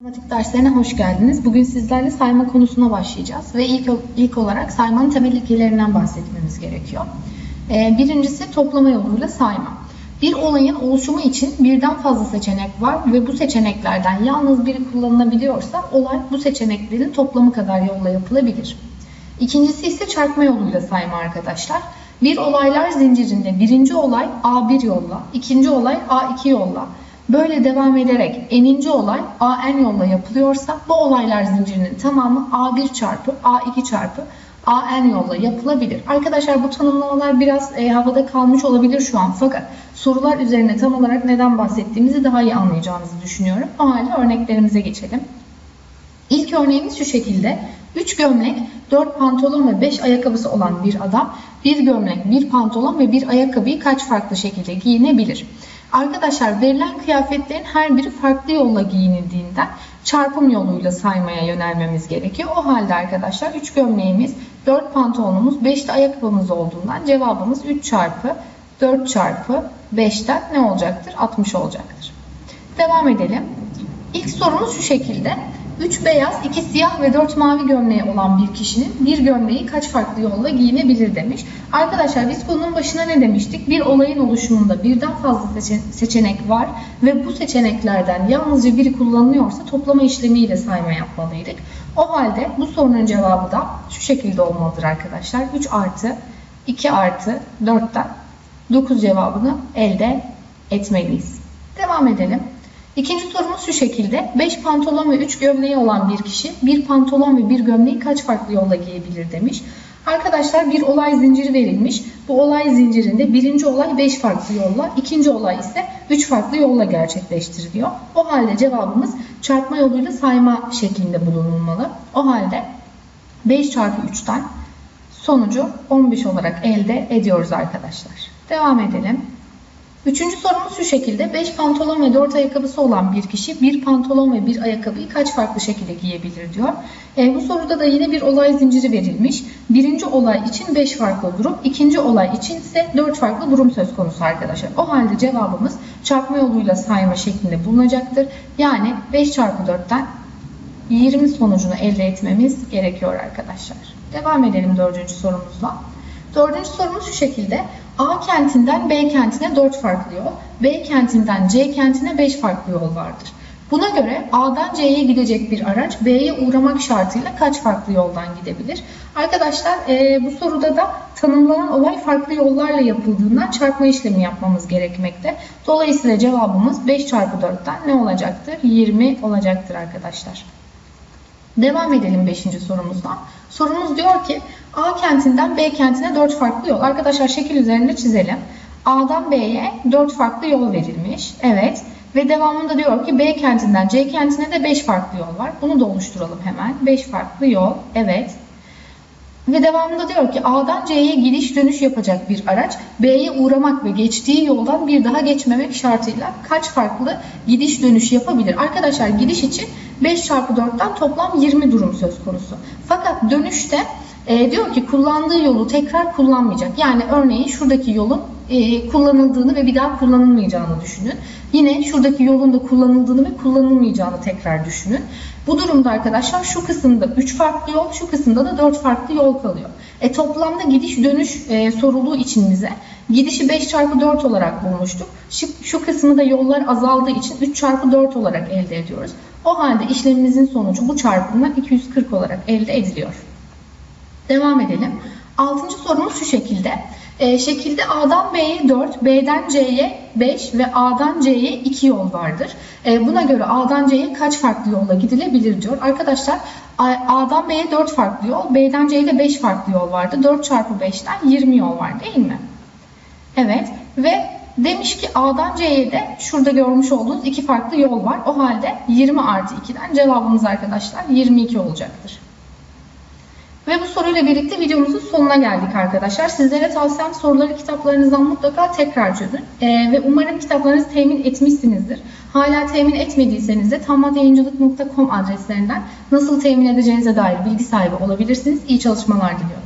Matematik derslerine hoş geldiniz. Bugün sizlerle sayma konusuna başlayacağız ve ilk, ilk olarak saymanın temel ilkelerinden bahsetmemiz gerekiyor. Ee, birincisi toplama yoluyla sayma. Bir olayın oluşumu için birden fazla seçenek var ve bu seçeneklerden yalnız biri kullanılabiliyorsa olay bu seçeneklerin toplamı kadar yolla yapılabilir. İkincisi ise çarpma yoluyla sayma arkadaşlar. Bir olaylar zincirinde birinci olay A1 yolla, ikinci olay A2 yolla, Böyle devam ederek eninci olay AN yolla yapılıyorsa bu olaylar zincirinin tamamı A1 çarpı A2 çarpı AN yolla yapılabilir. Arkadaşlar bu tanımlamalar biraz e, havada kalmış olabilir şu an fakat sorular üzerine tam olarak neden bahsettiğimizi daha iyi anlayacağınızı düşünüyorum. O halde örneklerimize geçelim. İlk örneğimiz şu şekilde. 3 gömlek, 4 pantolon ve 5 ayakkabısı olan bir adam bir gömlek, bir pantolon ve bir ayakkabıyı kaç farklı şekilde giyinebilir? Arkadaşlar verilen kıyafetlerin her biri farklı yolla giyinildiğinden çarpım yoluyla saymaya yönelmemiz gerekiyor. O halde arkadaşlar 3 gömleğimiz, 4 pantolonumuz, 5 de ayakkabımız olduğundan cevabımız 3 çarpı 4 çarpı 5'ten ne olacaktır? 60 olacaktır. Devam edelim. İlk sorumuz şu şekilde. 3 beyaz, 2 siyah ve 4 mavi gömleği olan bir kişinin bir gömleği kaç farklı yolla giyinebilir demiş. Arkadaşlar biz konunun başına ne demiştik? Bir olayın oluşumunda birden fazla seçenek var ve bu seçeneklerden yalnızca biri kullanılıyorsa toplama işlemiyle sayma yapmalıydık. O halde bu sorunun cevabı da şu şekilde olmalıdır arkadaşlar. 3 artı 2 artı 4'ten 9 cevabını elde etmeliyiz. Devam edelim. İkinci sorumuz şu şekilde. 5 pantolon ve 3 gömleği olan bir kişi bir pantolon ve bir gömleği kaç farklı yolla giyebilir demiş. Arkadaşlar bir olay zinciri verilmiş. Bu olay zincirinde birinci olay 5 farklı yolla, ikinci olay ise 3 farklı yolla gerçekleştiriliyor. O halde cevabımız çarpma yoluyla sayma şeklinde bulunulmalı. O halde 5 çarpı 3'ten sonucu 15 olarak elde ediyoruz arkadaşlar. Devam edelim. Üçüncü sorumuz şu şekilde. 5 pantolon ve 4 ayakkabısı olan bir kişi bir pantolon ve bir ayakkabıyı kaç farklı şekilde giyebilir diyor. E, bu soruda da yine bir olay zinciri verilmiş. Birinci olay için 5 farklı durum, ikinci olay için ise 4 farklı durum söz konusu arkadaşlar. O halde cevabımız çarpma yoluyla sayma şeklinde bulunacaktır. Yani 5 çarpı 4'ten 20 sonucunu elde etmemiz gerekiyor arkadaşlar. Devam edelim dördüncü sorumuzla. Dördüncü sorumuz şu şekilde. A kentinden B kentine 4 farklı yol, B kentinden C kentine 5 farklı yol vardır. Buna göre A'dan C'ye gidecek bir araç B'ye uğramak şartıyla kaç farklı yoldan gidebilir? Arkadaşlar e, bu soruda da tanımlanan olay farklı yollarla yapıldığından çarpma işlemi yapmamız gerekmekte. Dolayısıyla cevabımız 5 çarpı 4'ten ne olacaktır? 20 olacaktır arkadaşlar. Devam edelim 5. sorumuzdan. Sorumuz diyor ki A kentinden B kentine 4 farklı yol. Arkadaşlar şekil üzerinde çizelim. A'dan B'ye 4 farklı yol verilmiş. Evet. Ve devamında diyor ki B kentinden C kentine de 5 farklı yol var. Bunu da oluşturalım hemen. 5 farklı yol. Evet. Ve devamında diyor ki A'dan C'ye gidiş dönüş yapacak bir araç B'ye uğramak ve geçtiği yoldan bir daha geçmemek şartıyla kaç farklı gidiş dönüş yapabilir? Arkadaşlar gidiş için 5 çarpı 4'ten toplam 20 durum söz konusu. Fakat dönüşte e, diyor ki kullandığı yolu tekrar kullanmayacak. Yani örneğin şuradaki yolun e, kullanıldığını ve bir daha kullanılmayacağını düşünün. Yine şuradaki yolun da kullanıldığını ve kullanılmayacağını tekrar düşünün. Bu durumda arkadaşlar şu kısımda 3 farklı yol, şu kısımda da 4 farklı yol kalıyor. E, toplamda gidiş dönüş e, soruluğu için bize gidişi 5 çarpı 4 olarak bulmuştuk. Şu, şu kısmı da yollar azaldığı için 3 çarpı 4 olarak elde ediyoruz. O halde işlemimizin sonucu bu çarpımdan 240 olarak elde ediliyor. Devam edelim. Altıncı sorumuz şu şekilde. E, şekilde A'dan B'ye 4, B'den C'ye 5 ve A'dan C'ye 2 yol vardır. E, buna göre A'dan C'ye kaç farklı yolla gidilebilir diyor. Arkadaşlar A'dan B'ye 4 farklı yol, B'den C'ye de 5 farklı yol vardı. 4 çarpı 5'ten 20 yol var değil mi? Evet ve demiş ki A'dan C'ye de şurada görmüş olduğunuz iki farklı yol var. O halde 20 artı 2'den cevabımız arkadaşlar 22 olacaktır. Ve bu soruyla birlikte videomuzun sonuna geldik arkadaşlar. Sizlere tavsiyem soruları kitaplarınızdan mutlaka tekrar çözün. Ee, ve umarım kitaplarınızı temin etmişsinizdir. Hala temin etmediyseniz de tammatyayıncılık.com adreslerinden nasıl temin edeceğinize dair bilgi sahibi olabilirsiniz. İyi çalışmalar diliyorum.